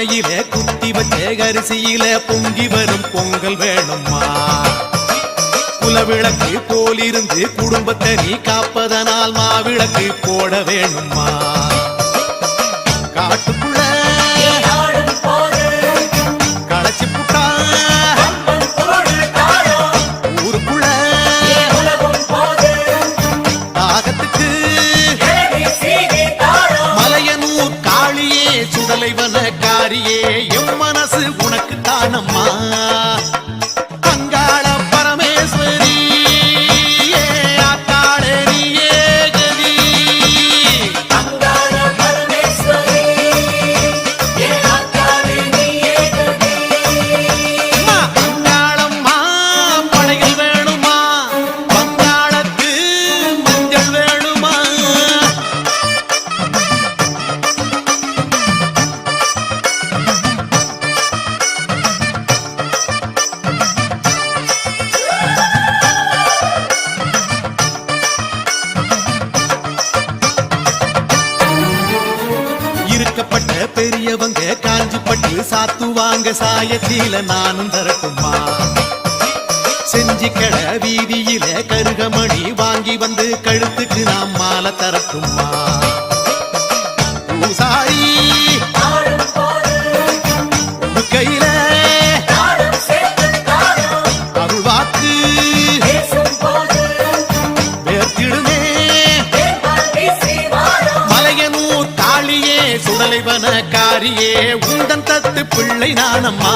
பானையில குத்தி வச்ச அரிசியில பொங்கி வரும் பொங்கல் வேணும்மா. குலவிளக்கு போலிருந்து குடும்பத்தை நீ காப்பதனால் மாவிளக்கு போட வேணும்மா. காட்டுக்குள்ள ஆடும் புட்டா. ஊருக்குள்ள தாகத்துக்கு. மலையனூர் காளியே காரியே எம் மனசு உனக்கு தானம்மா சாத்துவாங்க சாயத்தில நானும் தரட்டுமா செஞ்சி கட வீதியில கருகமணி வாங்கி வந்து கழுத்துக்கு நாம் மாலை தரட்டுமா பூசாரி கையில அருள்வாக்கு காளியே காரியே உந்தன் தத்து பிள்ளை நானம்மா.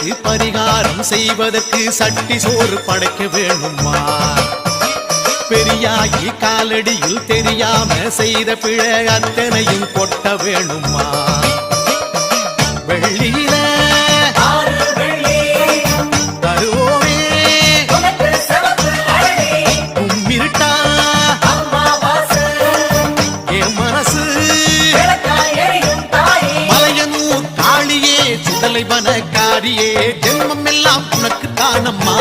ராயனுக்கு பரிகாரம் செய்வதற்கு சட்டி சோறு படைக்க வேணுமா? பெரியாகி காலடியில் தெரியாம செய்த பிழை அத்தனையும் கொட்ட வேணுமா? வெள்ளியில மலையனூர் காளியே சுடலை வனக்காரியே ஜென்மம் எல்லாம் உனக்கு தானம்மா.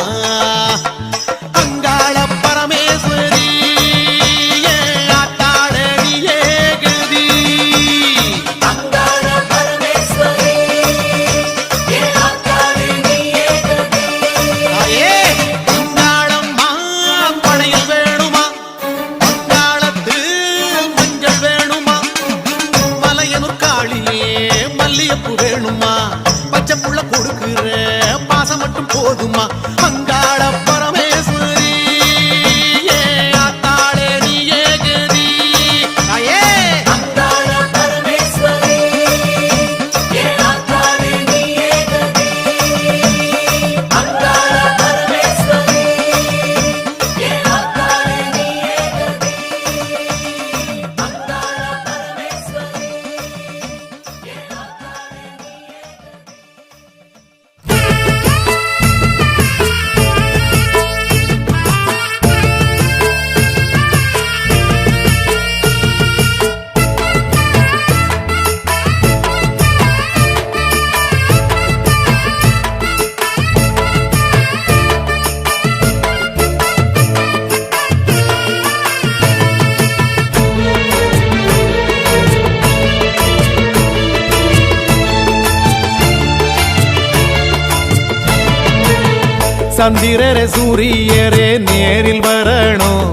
சந்திரரே சூரியரே நேரில் வரணும்.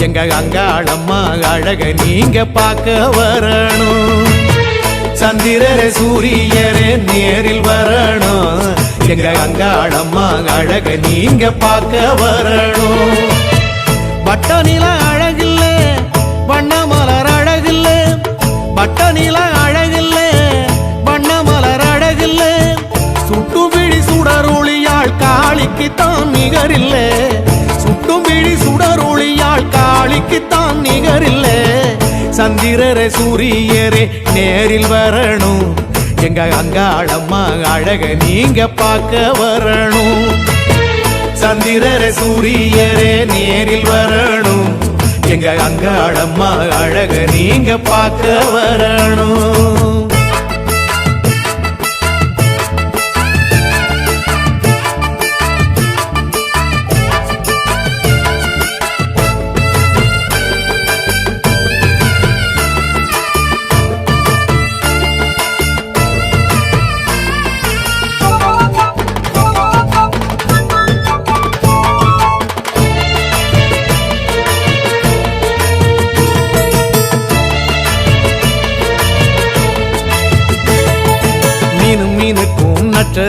எங்க அங்காளம்மா அழக நீங்க பார்க்க வரணும். சந்திரரே சூரியரே நேரில் வரணும். எங்க அங்காளம்மா அழக நீங்க பார்க்க வரணும். வட்ட நில அழகில்ல வண்ண காளிக்குத்தான் நிகரில்ல. சுட்டும் விழி சுடரொளியாள் காளிக்குத்தான் நிகரில்ல. சந்திரரே சூரியரே நேரில் வரணும். எங்க அங்காளம்மா அழக நீங்க பார்க்க வரணும். சந்திரரே சூரியரே நேரில் வரணும். எங்க அங்காளம்மா அழக நீங்க பார்க்க வரணும்.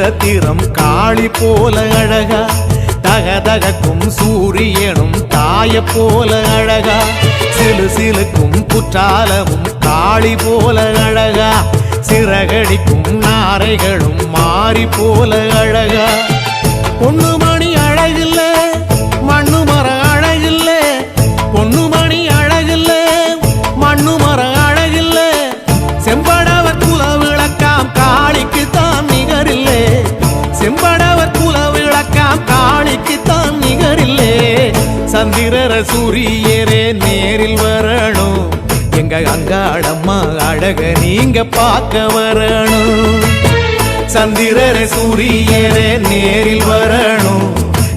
நட்சத்திரம் காளி போல அழகா. தகதகக்கும் சூரியனும் தாய போல அழகா. சிலு சிலுக்கும் குற்றாலமும் காளி போல அழகா. சிறகடிக்கும் நாரைகளும் மாறி போல அழகா. பொண்ணு சூரியரே நேரில் வரணும். எங்க அங்காடம்மா அழக நீங்க பார்க்க வரணும். சந்திரரே சூரியரே நேரில் வரணும்.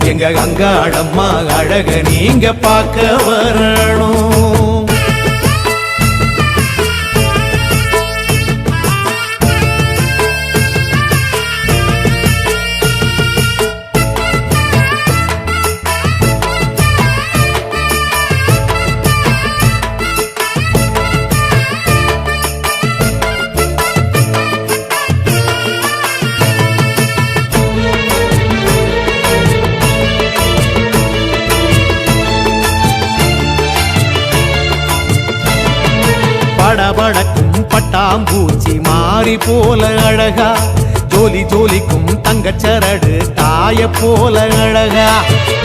எங்க அங்காடம்மா அழக நீங்க பார்க்க வரணும். மாறி போல அழகா ஜோலி ஜோலிக்கும் தங்கச்சரடு தாய போல அழகா.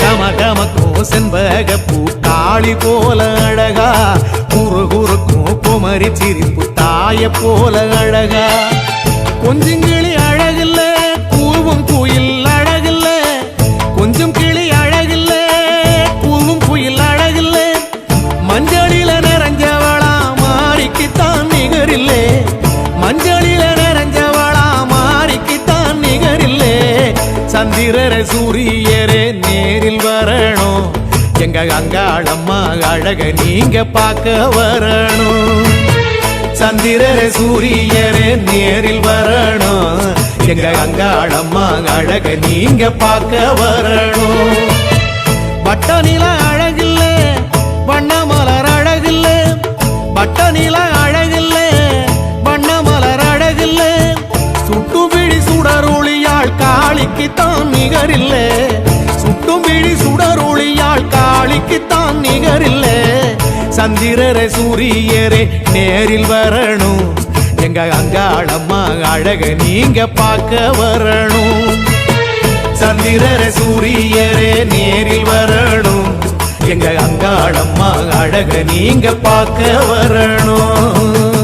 கம கமகமக்கும் செண்பக பூ தாளி போல அழகா. குறு குறுக்கும் குமரி சிரிப்பு தாய போல அழகா. கொஞ்சங்கள் அங்காளம்மா அழக நீங்க பார்க்க வரணும். சந்திரரே சூரியரே நேரில் வரணும். எங்க அங்காளம்மா அழக நீங்க பார்க்க வரணும். வட்ட நில அழகில்ல வண்ண மலர் அழகில்ல. வட்ட நில அழகில்ல வண்ண மலர் அழகில்ல. சுட்டு விழி சுடரொளியாள் காளிக்குத்தான் நிகரில்ல. சுட்டும் விழி சுடரொளியாள் காளிக்குத்தான் நிகரில்ல. சந்திரரே சூரியரே நேரில் வரணும். எங்க அங்காளம்மா அழக நீங்க பார்க்க வரணும். சந்திரரே சூரியரே நேரில் வரணும். எங்க அங்காளம்மா அழக நீங்க பார்க்க வரணும்.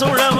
சுழம்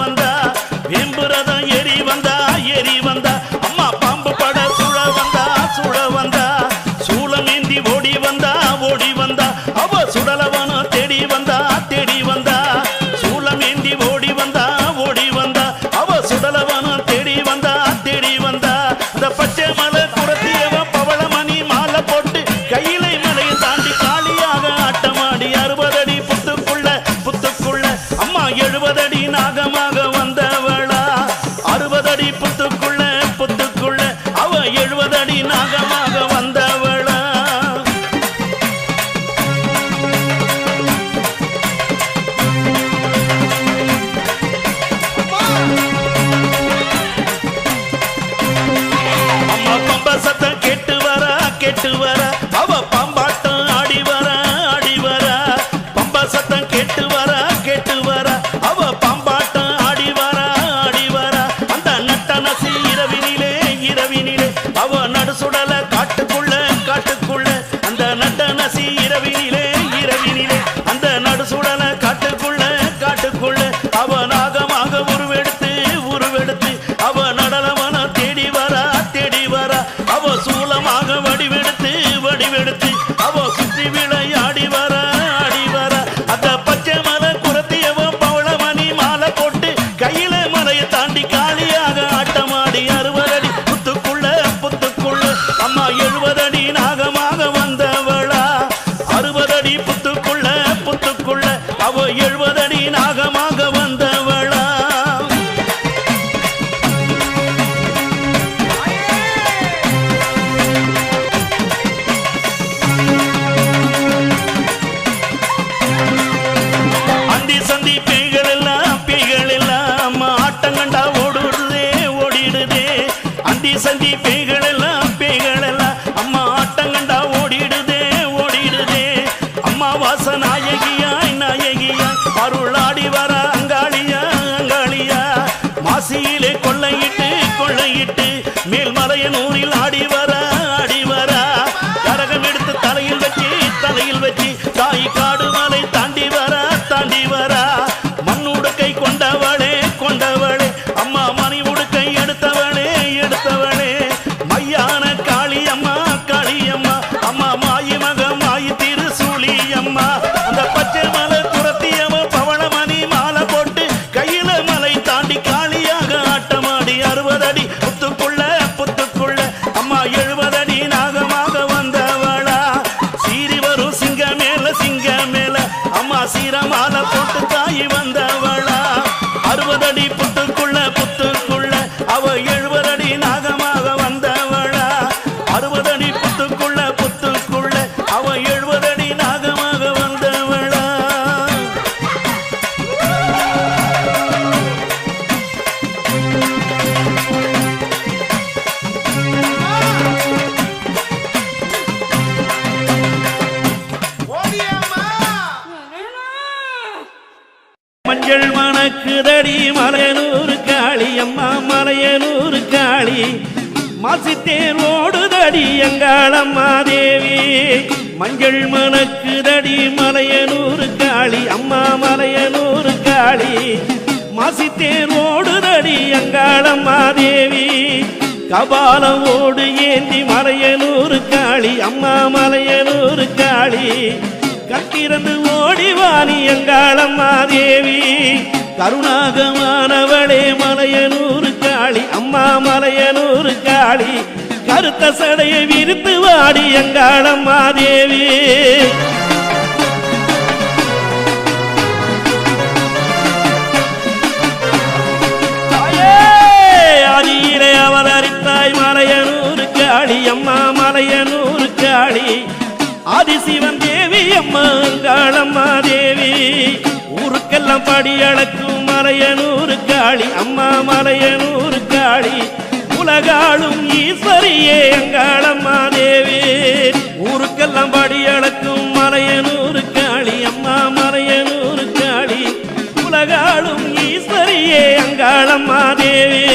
புத்துக்குள்ள புத்துக்குள்ள அவ அம்மா மலையனூர் காளி மாசித்தேன் ஓடுதடி எங்காளம்மா தேவி. மஞ்சள் மணக்குதடி மலையனூர் காளி அம்மா மலையனூர் காளி மாசித்தேன் ஓடுதடி எங்காளம்மா தேவி. கபாலம் ஓடு ஏந்தி மலையனூர் காளி அம்மா மலையனூர் காளி. கத்திறந்து ஓடிவாணி எங்காளம்மா தேவி. கருணாகமானவளே மலையனூறு காளி அம்மா மலையனூறு காளி. கருத்த சடையை விரித்து வாடி எங்காளம்மா தேவி அடியிலே அவதரித்தாய் மலையனூறு காளி அம்மா மலையனூறு காளி. ஆதிசிவன் தேவி அம்மா காளம்மா தேவி ஊருக்கெல்லாம் படி அளக்கும் மலையனூர் காளி அம்மா மலையனூர் காளி. உலகாளும் ஈஸ்வரியே அங்காளம்மா தேவி. ஊருக்கெல்லாம் படி அளக்கும் மலையனூர் காளி அம்மா மலையனூர் காளி. உலகாளும் ஈஸ்வரியே அங்காளம்மா தேவி.